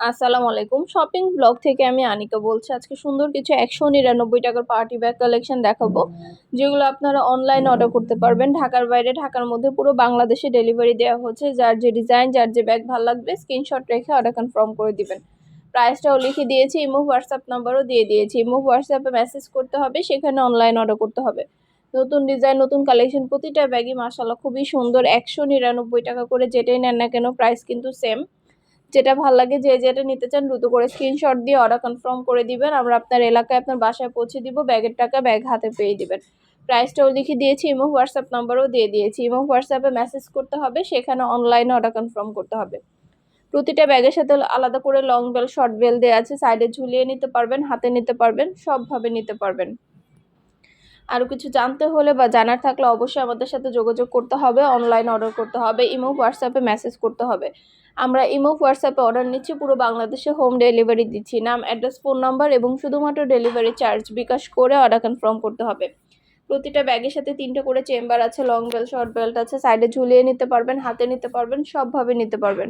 আসসালামু আলাইকুম। Shopping blog থেকে আমি আনিকা বলছি। আজকে সুন্দর কিছু একশো নিরানব্বই টাকার পার্টি ব্যাগ কালেকশন দেখাবো, যেগুলো আপনারা অনলাইন অর্ডার করতে পারবেন। ঢাকার বাইরে, ঢাকার মধ্যে পুরো বাংলাদেশে ডেলিভারি দেওয়া হচ্ছে। যার যে ডিজাইন যার যে ব্যাগ ভালো লাগবে স্ক্রিনশট রেখে অর্ডার কনফার্ম করে দিবেন। প্রাইসটাও লিখে দিয়েছি ইমো হোয়াটসঅ্যাপ নাম্বারও দিয়ে দিয়েছি। ইমো হোয়াটসঅ্যাপে মেসেজ করতে হবে, সেখানে অনলাইন অর্ডার করতে হবে। নতুন ডিজাইন নতুন কালেকশন প্রতিটা ব্যাগই মাসাল্লাহ খুবই সুন্দর। একশো নিরানব্বই টাকা করে যেটাই নেন না কেন প্রাইস কিন্তু সেম যেটা ভালো লাগে যে যেটা নিতে চান দ্রুত করে স্ক্রিনশট দিয়ে অর্ডার কনফার্ম করে দিবেন। আমরা আপনার এলাকায় আপনার বাসায় পৌঁছে দিব, ব্যাগের টাকা ব্যাগ হাতে পেয়ে দিবেন। প্রাইসটাও লিখে দিয়েছি ইমো হোয়াটসঅ্যাপ নাম্বারও দিয়ে দিয়েছি ইমো হোয়াটসঅ্যাপে মেসেজ করতে হবে, সেখানে অনলাইনে অর্ডার কনফার্ম করতে হবে। প্রতিটা ব্যাগের সাথে আলাদা করে লং বেল শর্ট বেল দেওয়া আছে সাইডে ঝুলিয়ে নিতে পারবেন, হাতে নিতে পারবেন, সবভাবে নিতে পারবেন। আরও কিছু জানতে হলে বা জানার থাকলে অবশ্যই আমাদের সাথে যোগাযোগ করতে হবে অনলাইন অর্ডার করতে হবে ইমো হোয়াটসঅ্যাপে মেসেজ করতে হবে। আমরা ইমো হোয়াটসঅ্যাপে অর্ডার নিচ্ছি, পুরো বাংলাদেশে হোম ডেলিভারি দিচ্ছি। নাম অ্যাড্রেস ফোন নাম্বার এবং শুধুমাত্র ডেলিভারি চার্জ বিকাশ করে অর্ডার কনফার্ম করতে হবে। প্রতিটা ব্যাগের সাথে তিনটে করে চেম্বার আছে লং বেল্ট শর্ট বেল্ট আছে সাইডে ঝুলিয়ে নিতে পারবেন, হাতে নিতে পারবেন, সবভাবে নিতে পারবেন।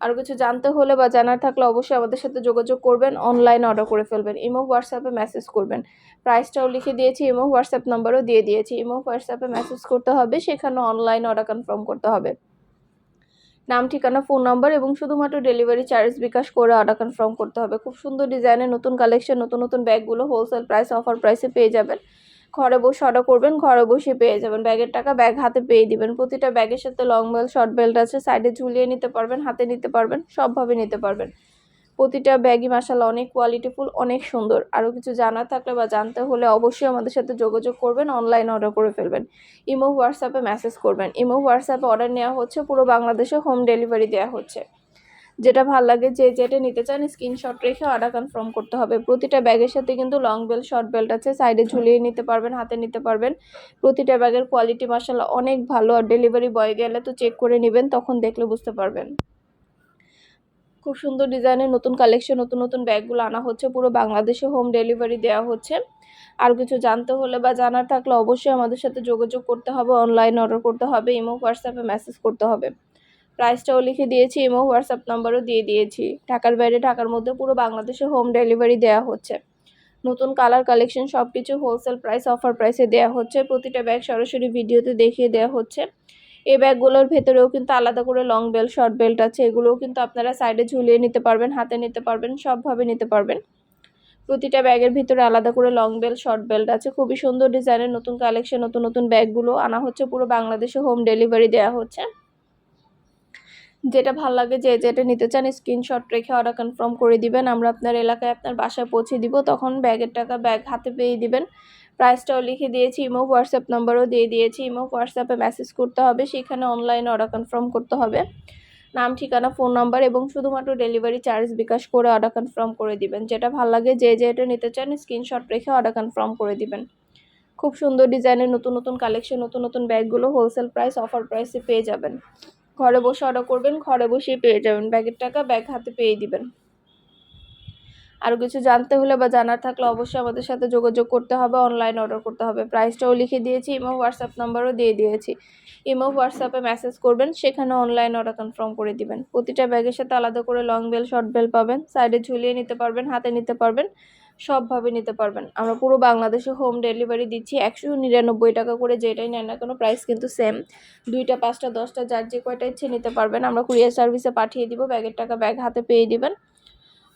আরও কিছু জানতে হলে বা জানার থাকলে অবশ্যই আমাদের সাথে যোগাযোগ করবেন অনলাইন অর্ডার করে ফেলবেন। ইমো হোয়াটসঅ্যাপে মেসেজ করবেন। প্রাইসটাও লিখে দিয়েছি, ইমো হোয়াটসঅ্যাপ নাম্বারও দিয়ে দিয়েছি। ইমো হোয়াটসঅ্যাপে মেসেজ করতে হবে সেখানে অনলাইন অর্ডার কনফার্ম করতে হবে। নাম, ঠিকানা ফোন নাম্বার এবং শুধুমাত্র ডেলিভারি চার্জ বিকাশ করে অর্ডার কনফার্ম করতে হবে। খুব সুন্দর ডিজাইনের নতুন কালেকশন নতুন নতুন ব্যাগগুলো হোলসেল প্রাইস অফার প্রাইসে পেয়ে যাবেন। ঘরে বসে অর্ডার করবেন, ঘরে বসে পেয়ে যাবেন। ব্যাগের টাকা ব্যাগ হাতে পেয়ে দিবেন। প্রতিটা ব্যাগের সাথে লং বেল্ট শর্ট বেল্ট আছে। সাইডে ঝুলিয়ে নিতে পারবেন, হাতে নিতে পারবেন, সবভাবে নিতে পারবেন। প্রতিটা ব্যাগই মাসাল অনেক কোয়ালিটিফুল অনেক সুন্দর। আরও কিছু জানা থাকলে বা জানতে হলে অবশ্যই আমাদের সাথে যোগাযোগ করবেন অনলাইন অর্ডার করে ফেলবেন। ইমো হোয়াটসঅ্যাপে মেসেজ করবেন। ইমো হোয়াটসঅ্যাপে অর্ডার নেওয়া হচ্ছে, পুরো বাংলাদেশে হোম ডেলিভারি দেওয়া হচ্ছে। যেটা ভালো লাগে যে যেটা নিতে চান স্ক্রিনশট রেখে অর্ডার কনফার্ম করতে হবে। প্রতিটা ব্যাগের সাথে কিন্তু লং বেল্ট শর্ট বেল্ট আছে সাইডে ঝুলিয়ে নিতে পারবেন হাতে নিতে পারবেন। প্রতিটা ব্যাগের কোয়ালিটি মাসাল্লাহ অনেক ভালো আর ডেলিভারি বয় গেলে তো চেক করে নেবেন তখন দেখলে বুঝতে পারবেন। খুব সুন্দর ডিজাইনের নতুন কালেকশন নতুন নতুন ব্যাগগুলো আনা হচ্ছে পুরো বাংলাদেশে হোম ডেলিভারি দেওয়া হচ্ছে। আর কিছু জানতে হলে বা জানার থাকলে অবশ্যই আমাদের সাথে যোগাযোগ করতে হবে অনলাইন অর্ডার করতে হবে ইমো হোয়াটসঅ্যাপে মেসেজ করতে হবে। প্রাইসটাও লিখে দিয়েছি ইমো হোয়াটসঅ্যাপ নাম্বারও দিয়ে দিয়েছি। ঢাকার বাইরে, ঢাকার মধ্যে পুরো বাংলাদেশে হোম ডেলিভারি দেওয়া হচ্ছে। নতুন কালার কালেকশন সব কিছু হোলসেল প্রাইস অফার প্রাইসে দেওয়া হচ্ছে। প্রতিটা ব্যাগ সরাসরি ভিডিওতে দেখিয়ে দেওয়া হচ্ছে। এই ব্যাগগুলোর ভেতরেও কিন্তু আলাদা করে লং বেল্ট শর্ট বেল্ট আছে। এগুলোও কিন্তু আপনারা সাইডে ঝুলিয়ে নিতে পারবেন, হাতে নিতে পারবেন, সবভাবে নিতে পারবেন। প্রতিটা ব্যাগের ভিতরে আলাদা করে লং বেল্ট শর্ট বেল্ট আছে। খুবই সুন্দর ডিজাইনের নতুন কালেকশন নতুন নতুন ব্যাগগুলো আনা হচ্ছে। পুরো বাংলাদেশে হোম ডেলিভারি দেওয়া হচ্ছে। যেটা ভালো লাগে যে যেটা নিতে চান স্ক্রিনশট রেখে অর্ডার কনফার্ম করে দিবেন। আমরা আপনার এলাকায় আপনার বাসায় পৌঁছে দিব, তখন ব্যাগের টাকা ব্যাগ হাতে পেয়ে দিবেন। প্রাইসটাও লিখে দিয়েছি ইমো হোয়াটসঅ্যাপ নাম্বারও দিয়ে দিয়েছি ইমো হোয়াটসঅ্যাপে মেসেজ করতে হবে, সেখানে অনলাইনে অর্ডার কনফার্ম করতে হবে। নাম, ঠিকানা ফোন নাম্বার এবং শুধুমাত্র ডেলিভারি চার্জ বিকাশ করে অর্ডার কনফার্ম করে দিবেন। যেটা ভালো লাগে যে যেটা নিতে চান স্ক্রিনশট রেখে অর্ডার কনফার্ম করে দিবেন। খুব সুন্দর ডিজাইনের নতুন নতুন কালেকশন নতুন নতুন ব্যাগগুলো হোলসেল প্রাইস অফার প্রাইসে পেয়ে যাবেন। ঘরে বসে অর্ডার করবেন, ঘরে বসেই পেয়ে যাবেন। ব্যাগের টাকা ব্যাগ হাতে পেয়ে দিবেন। আরও কিছু জানতে হলে বা জানার থাকলে অবশ্যই আমাদের সাথে যোগাযোগ করতে হবে অনলাইন অর্ডার করতে হবে। প্রাইসটাও লিখে দিয়েছি ইমো হোয়াটসঅ্যাপ নাম্বারও দিয়ে দিয়েছি। ইমো হোয়াটসঅ্যাপে মেসেজ করবেন, সেখানে অনলাইন অর্ডার কনফার্ম করে দিবেন। প্রতিটা ব্যাগের সাথে আলাদা করে লং বেল শর্ট বেল পাবেন। সাইডে ঝুলিয়ে নিতে পারবেন, হাতে নিতে পারবেন। সবভাবে নিতে পারবেন। আমরা পুরো বাংলাদেশে হোম ডেলিভারি দিচ্ছি একশো নিরানব্বই টাকা করে, যেটাই নেন না কোনো প্রাইস কিন্তু সেম দুইটা, পাঁচটা, দশটা, যার যে কয়টা ইচ্ছে নিতে পারবেন। আমরা কুরিয়ার সার্ভিসে পাঠিয়ে দিব ব্যাগের টাকা ব্যাগ হাতে পেয়ে দিবেন।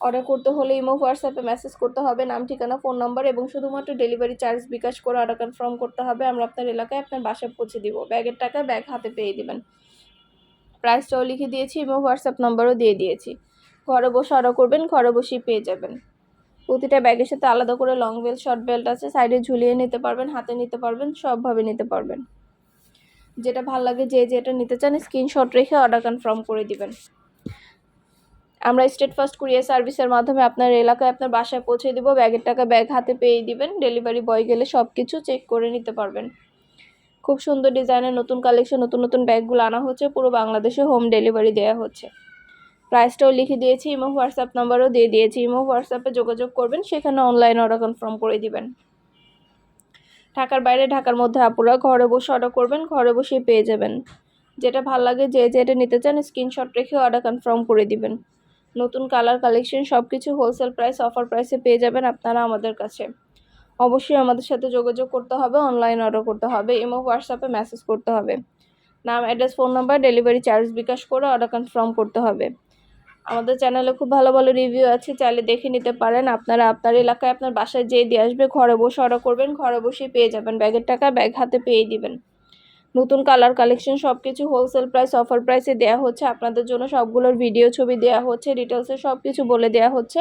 অর্ডার করতে হলে ইমো, হোয়াটসঅ্যাপে মেসেজ করতে হবে, নাম, ঠিকানা ফোন নাম্বার এবং শুধুমাত্র ডেলিভারি চার্জ বিকাশ করে অর্ডার কনফার্ম করতে হবে। আমরা আপনার এলাকায় আপনার বাসায় পৌঁছে দিব। ব্যাগের টাকা ব্যাগ হাতে পেয়ে দিবেন। প্রাইসটাও লিখে দিয়েছি এবং হোয়াটসঅ্যাপ নাম্বারও দিয়ে দিয়েছি। ঘরে বসে অর্ডার করবেন, ঘরে বসেই পেয়ে যাবেন। প্রতিটা ব্যাগের সাথে আলাদা করে লং বেল্ট শর্ট বেল্ট আছে সাইডে ঝুলিয়ে নিতে পারবেন, হাতে নিতে পারবেন, সবভাবে নিতে পারবেন। যেটা ভালো লাগে যে যেটা নিতে চান স্ক্রিনশট রেখে অর্ডার কনফার্ম করে দিবেন। আমরা স্টেট ফার্স্ট কুরিয়ার সার্ভিসের মাধ্যমে আপনার এলাকায়, আপনার বাসায় পৌঁছে দিব, ব্যাগের টাকা ব্যাগ হাতে পেয়ে দিবেন ডেলিভারি বয় গেলে সব কিছু চেক করে নিতে পারবেন। খুব সুন্দর ডিজাইনের নতুন কালেকশন নতুন নতুন ব্যাগগুলো আনা হচ্ছে, পুরো বাংলাদেশে হোম ডেলিভারি দেওয়া হচ্ছে। প্রাইসটাও লিখে দিয়েছি, ইমো হোয়াটসঅ্যাপ নাম্বারও দিয়ে দিয়েছি, ইমো হোয়াটসঅ্যাপে যোগাযোগ করবেন, সেখানে অনলাইন অর্ডার কনফার্ম করে দিবেন। ঢাকার বাইরে, ঢাকার মধ্যে আপুরা ঘরে বসে অর্ডার করবেন, ঘরে বসেই পেয়ে যাবেন। যেটা ভালো লাগে, যে যেটা নিতে চান স্ক্রিনশট রেখে অর্ডার কনফার্ম করে দিবেন। নতুন কালার কালেকশন সব কিছু হোলসেল প্রাইস অফার প্রাইসে পেয়ে যাবেন আপনারা আমাদের কাছে। অবশ্যই আমাদের সাথে যোগাযোগ করতে হবে অনলাইন অর্ডার করতে হবে, ইমো হোয়াটসঅ্যাপে মেসেজ করতে হবে। নাম address phone number delivery charge bKash করে অর্ডার কনফার্ম করতে হবে। আমাদের চ্যানেলে খুব ভালো ভালো রিভিউ আছে, চাইলে দেখে নিতে পারেন। আপনারা আপনার এলাকায় আপনার বাসায় যেয়ে দিয়ে আসবে, ঘরে বসে অর্ডার করবেন, ঘরে বসেই পেয়ে যাবেন। ব্যাগের টাকা ব্যাগ হাতে পেয়ে দিবেন। নতুন কালার কালেকশন সব কিছু হোলসেল প্রাইস অফার প্রাইসে দেওয়া হচ্ছে। আপনাদের জন্য সবগুলোর ভিডিও ছবি দেওয়া হচ্ছে ডিটেলসে সব কিছু বলে দেওয়া হচ্ছে।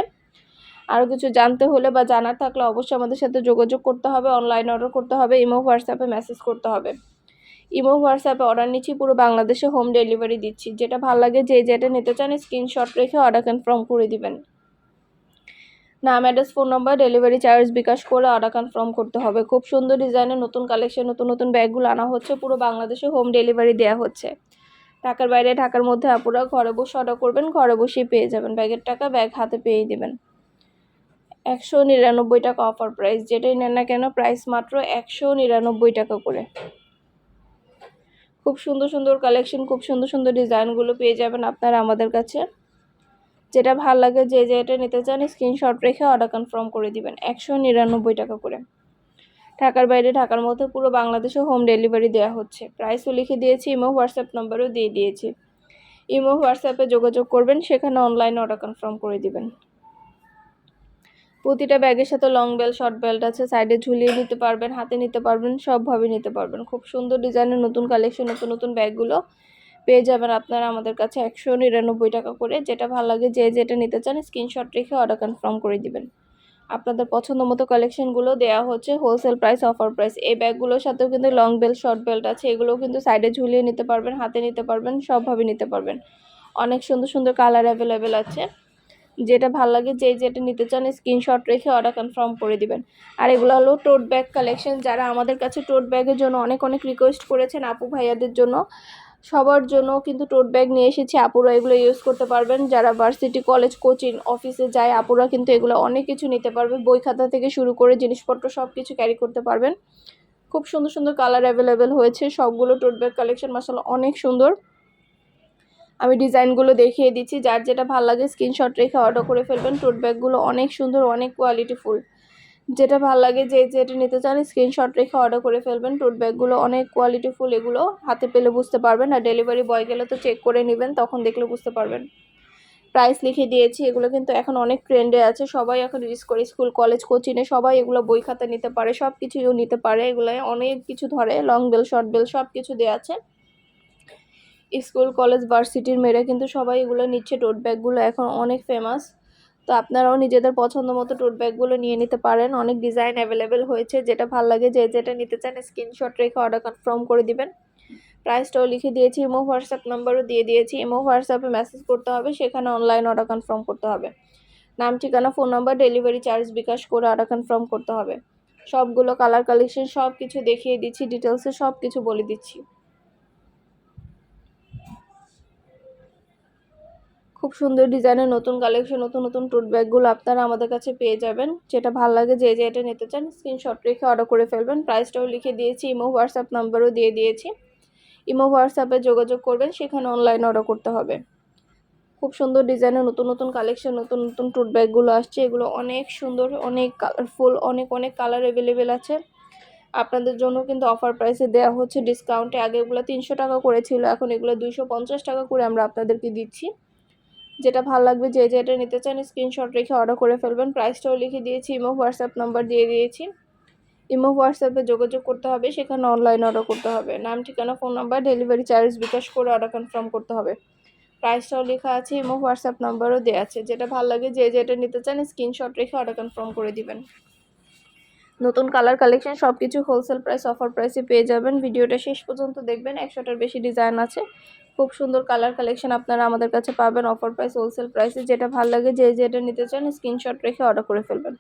আরও কিছু জানতে হলে বা জানার থাকলে অবশ্যই আমাদের সাথে যোগাযোগ করতে হবে অনলাইন অর্ডার করতে হবে ইমো হোয়াটসঅ্যাপে মেসেজ করতে হবে। ইমো, হোয়াটসঅ্যাপে অর্ডার নিচ্ছি, পুরো বাংলাদেশে হোম ডেলিভারি দিচ্ছি। যেটা ভালো লাগে, যে যেটা নিতে চান, স্ক্রিনশট রেখে অর্ডার কনফার্ম করে দিবেন। নাম address phone number delivery charge bKash করে অর্ডার কনফার্ম করতে হবে। খুব সুন্দর ডিজাইনের, নতুন কালেকশন নতুন নতুন ব্যাগগুলো আনা হচ্ছে, পুরো বাংলাদেশে হোম ডেলিভারি দেওয়া হচ্ছে। ঢাকার বাইরে, ঢাকার মধ্যে আপুরা ঘরে বসে অর্ডার করবেন, ঘরে বসেই পেয়ে যাবেন। ব্যাগের টাকা ব্যাগ হাতে পেয়ে দেবেন। একশো নিরানব্বই টাকা অফার প্রাইস যেটাই নেন না কেন প্রাইস মাত্র একশো নিরানব্বই টাকা করে। খুব সুন্দর সুন্দর কালেকশন খুব সুন্দর সুন্দর ডিজাইনগুলো পেয়ে যাবেন আপনারা আমাদের কাছে। যেটা ভালো লাগে যে যে এটা নিতে চান স্ক্রিনশট রেখে অর্ডার কনফার্ম করে দিবেন, একশো নিরানব্বই টাকা করে। ঢাকার বাইরে, ঢাকার মধ্যে পুরো বাংলাদেশে হোম ডেলিভারি দেওয়া হচ্ছে। প্রাইসও লিখে দিয়েছি ইমো হোয়াটসঅ্যাপ নাম্বারও দিয়ে দিয়েছি। ইমো হোয়াটসঅ্যাপে যোগাযোগ করবেন, সেখানে অনলাইনে অর্ডার কনফার্ম করে দিবেন। প্রতিটা ব্যাগের সাথে লং বেল শর্ট বেল্ট আছে সাইডে ঝুলিয়ে নিতে পারবেন, হাতে নিতে পারবেন, সবভাবে নিতে পারবেন। খুব সুন্দর ডিজাইনের নতুন কালেকশন নতুন নতুন ব্যাগগুলো পেয়ে যাবেন আপনারা আমাদের কাছে একশো নিরানব্বই টাকা করে। যেটা ভালো লাগে, যে যেটা নিতে চান স্ক্রিনশট রেখে অর্ডার কনফার্ম করে দিবেন। আপনাদের পছন্দ মতো কালেকশনগুলো দেওয়া হচ্ছে হোলসেল প্রাইস অফার প্রাইস এই ব্যাগগুলোর সাথেও কিন্তু লং বেল্ট শর্ট বেল্ট আছে, এগুলোও কিন্তু সাইডে ঝুলিয়ে নিতে পারবেন, হাতে নিতে পারবেন, সবভাবে নিতে পারবেন। অনেক সুন্দর সুন্দর কালার অ্যাভেলেবেল আছে। যেটা ভালো লাগে যে যেটা নিতে চান স্ক্রিনশট রেখে অর্ডার কনফার্ম করে দিবেন। আর এগুলো হলো টোট ব্যাগ কালেকশন যারা আমাদের কাছে টোট ব্যাগের জন্য অনেক অনেক রিকোয়েস্ট করেছেন আপু ভাইয়াদের জন্য, সবার জন্য কিন্তু টোট ব্যাগ নিয়ে এসেছি। আপুরা এগুলো ইউজ করতে পারবেন। যারা ভার্সিটি কলেজ কোচিং অফিসে যায়, আপুরা কিন্তু এগুলো অনেক কিছু নিতে পারবে। বই খাতা থেকে শুরু করে জিনিসপত্র সব কিছু ক্যারি করতে পারবেন। খুব সুন্দর সুন্দর কালার অ্যাভেলেবেল হয়েছে। সবগুলো টোট ব্যাগ কালেকশন মাসাল অনেক সুন্দর। আমি ডিজাইনগুলো দেখিয়ে দিচ্ছি। যার যেটা ভালো লাগে স্ক্রিনশট রেখে অর্ডার করে ফেলবেন। টোট ব্যাগগুলো অনেক সুন্দর, অনেক কোয়ালিটিফুল যেটা ভালো লাগে যে যেটা নিতে চান স্ক্রিনশট রেখে অর্ডার করে ফেলবেন। টোট ব্যাগগুলো অনেক কোয়ালিটিফুল এগুলো হাতে পেলে বুঝতে পারবেন। আর ডেলিভারি বয় গেলে তো চেক করে নেবেন, তখন দেখলে বুঝতে পারবেন। প্রাইস লিখে দিয়েছি, এগুলো কিন্তু এখন অনেক ট্রেন্ডে আছে। সবাই এখন ইউজ করে স্কুল কলেজ কোচিংয়ে সবাই এগুলো বই খাতা নিতে পারে সব কিছুও নিতে পারে। এগুলো অনেক কিছু ধরে লং বেল শর্ট বেল সব কিছু দেওয়া আছে। স্কুল, কলেজ, ভার্সিটির মেয়েরা কিন্তু সবাই এগুলো নিচ্ছে। টোট ব্যাগগুলো এখন অনেক ফেমাস তো আপনারাও নিজেদের পছন্দ মতো টোট ব্যাগগুলো নিয়ে নিতে পারেন। অনেক ডিজাইন অ্যাভেলেবেল হয়েছে। যেটা ভালো লাগে, যে যেটা নিতে চান স্ক্রিনশট রেখে অর্ডার কনফার্ম করে দিবেন। প্রাইসটাও লিখে দিয়েছি ইমো হোয়াটসঅ্যাপ নাম্বারও দিয়ে দিয়েছি। ইমো হোয়াটসঅ্যাপে মেসেজ করতে হবে, সেখানে অনলাইন অর্ডার কনফার্ম করতে হবে। নাম, ঠিকানা phone number delivery charge bKash করে অর্ডার কনফার্ম করতে হবে। সবগুলো কালার কালেকশন সব কিছু দেখিয়ে দিচ্ছি ডিটেলসে সব কিছু বলে দিচ্ছি। খুব সুন্দর ডিজাইনের নতুন কালেকশন নতুন নতুন টোট ব্যাগগুলো আপনারা আমাদের কাছে পেয়ে যাবেন। যেটা ভালো লাগে যে যে এটা নিতে চান স্ক্রিনশট রেখে অর্ডার করে ফেলবেন। প্রাইসটাও লিখে দিয়েছি ইমো হোয়াটসঅ্যাপ নাম্বারও দিয়ে দিয়েছি। ইমো হোয়াটসঅ্যাপে যোগাযোগ করবেন, সেখানে অনলাইন অর্ডার করতে হবে। খুব সুন্দর ডিজাইনের নতুন নতুন কালেকশন নতুন নতুন টোট ব্যাগগুলো আসছে। এগুলো অনেক সুন্দর, অনেক কালারফুল অনেক অনেক কালার অ্যাভেলেবেল আছে। আপনাদের জন্য কিন্তু অফার প্রাইসে দেওয়া হচ্ছে ডিসকাউন্টে আগে এগুলো তিনশো টাকা করেছিল এখন এগুলো দুইশো পঞ্চাশ টাকা করে আমরা আপনাদেরকে দিচ্ছি। যেটা ভালো লাগবে যে যেটা নিতে চান স্ক্রিনশট রেখে অর্ডার করে ফেলবেন। প্রাইসটাও লিখে দিয়েছি, ইমো হোয়াটসঅ্যাপ নাম্বার দিয়ে দিয়েছি। ইমো হোয়াটসঅ্যাপে যোগাযোগ করতে হবে, সেখানে অনলাইন অর্ডার করতে হবে। নাম, ঠিকানা phone number delivery charge bKash করে অর্ডার কনফার্ম করতে হবে। প্রাইসটাও লেখা আছে, ইমো হোয়াটসঅ্যাপ নাম্বারও দেওয়া আছে। যেটা ভালো লাগে যে যেটা নিতে চান স্ক্রিনশট রেখে অর্ডার কনফার্ম করে দিবেন। নতুন কালার কালেকশন সব কিছু হোলসেল প্রাইস অফার প্রাইসে পেয়ে যাবেন। ভিডিওটা শেষ পর্যন্ত দেখবেন, একশোটার বেশি ডিজাইন আছে। খুব সুন্দর কালার কালেকশন আপনারা আমাদের কাছে পাবেন। অফার প্রাইস হোলসেল প্রাইসে যেটা ভালো লাগে, যে যেটা নিতে চান স্ক্রিনশট রেখে অর্ডার করে ফেলবেন।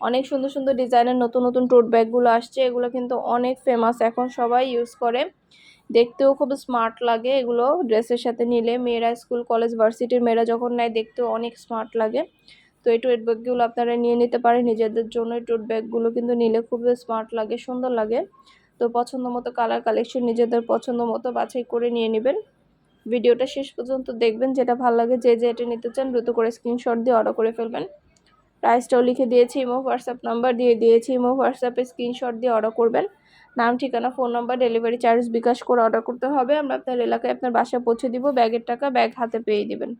অনেক সুন্দর সুন্দর ডিজাইনের নতুন নতুন টোট ব্যাগগুলো আসছে, এগুলো কিন্তু অনেক ফেমাস এখন সবাই ইউজ করে। দেখতেও খুব স্মার্ট লাগে এগুলো। ড্রেসের সাথে নিলে মেয়েরা স্কুল কলেজ ভার্সিটির মেয়েরা যখন নেয়, দেখতেও অনেক স্মার্ট লাগে। তো এই টোট ব্যাগগুলো আপনারা নিয়ে নিতে পারেন। নিজেদের জন্য এই টোট ব্যাগগুলো কিন্তু নিলে খুবই স্মার্ট লাগে, সুন্দর লাগে। তো পছন্দ মতো কালার কালেকশন নিজেদের পছন্দ মতো বাছাই করে নিয়ে নেবেন। ভিডিওটা শেষ পর্যন্ত দেখবেন, যেটা ভালো লাগে যে যে এটা নিতে চান, দ্রুত করে স্ক্রিনশট দিয়ে অর্ডার করে ফেলবেন। প্রাইসটাও লিখে দিয়েছি ইমো হোয়াটসঅ্যাপ নাম্বার দিয়ে দিয়েছি ইমো হোয়াটসঅ্যাপে স্ক্রিনশট দিয়ে অর্ডার করবেন। নাম, ঠিকানা phone number delivery charge bKash করে অর্ডার করতে হবে। আমরা আপনার এলাকায় আপনার বাসায় পৌঁছে দিব, ব্যাগের টাকা, ব্যাগ হাতে পেয়ে দিবেন।